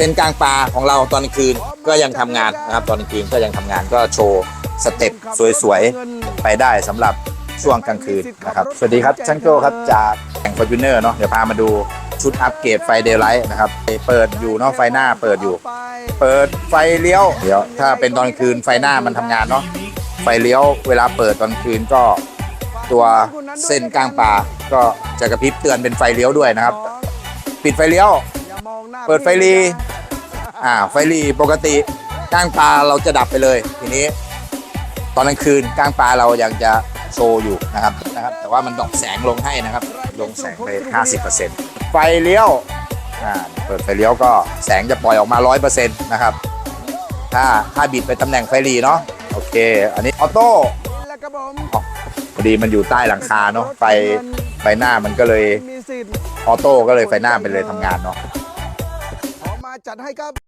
เส้นกลางปลาของเราตอนกลางคืนก็ยังทำงานนะครับตอนกลางคืนก็ยังทำงานก็โชว์สเต็ปสวยๆ ไปได้สำหรับช่วงกลางคืนนะครับ สวัสดีครับช่างโจครับจากแข่งฟอร์จูเนอร์เนาะเดี๋ยวพามาดูชุดอัปเกรดไฟเดย์ไลท์นะครับ เปิดอยู่เนาะไฟหน้าเปิดอยู่ เปิดไฟเลี้ยวเดี๋ยวถ้าเป็นตอนกลางคืนไฟหน้ามันทำงานเนาะไฟเลี้ยวเวลาเปิดตอนกลางคืนก็ตัวเส้นกลางปลาก็จะกระพริบเตือนเป็นไฟเลี้ยวด้วยนะครับ ปิดไฟเลี้ยว เปิดไฟรี อ่าไฟรีปกติก้างปลาเราจะดับไปเลย ทีนี้ ตอนกลางคืนก้างปลาเรายังจะโชว์อยู่นะครับนะครับ แต่ว่ามันดอกแสงลงให้นะครับ ลงแสงไป 50%ไฟเลี้ยวอ่าเปิดไฟเลี้ยวก็แสงจะปล่อยออกมา 100%นะครับ ถ้าถ้าบิดไปตำแหน่งไฟรีเนาะโอเค อันนี้ออโต้พอดีมันอยู่ใต้หลังคาเนาะไฟไฟหน้ามันก็เลยออโต้ก็เลยไฟหน้าเป็นเลยทำงานเนาะออกมาจัดให้ครับ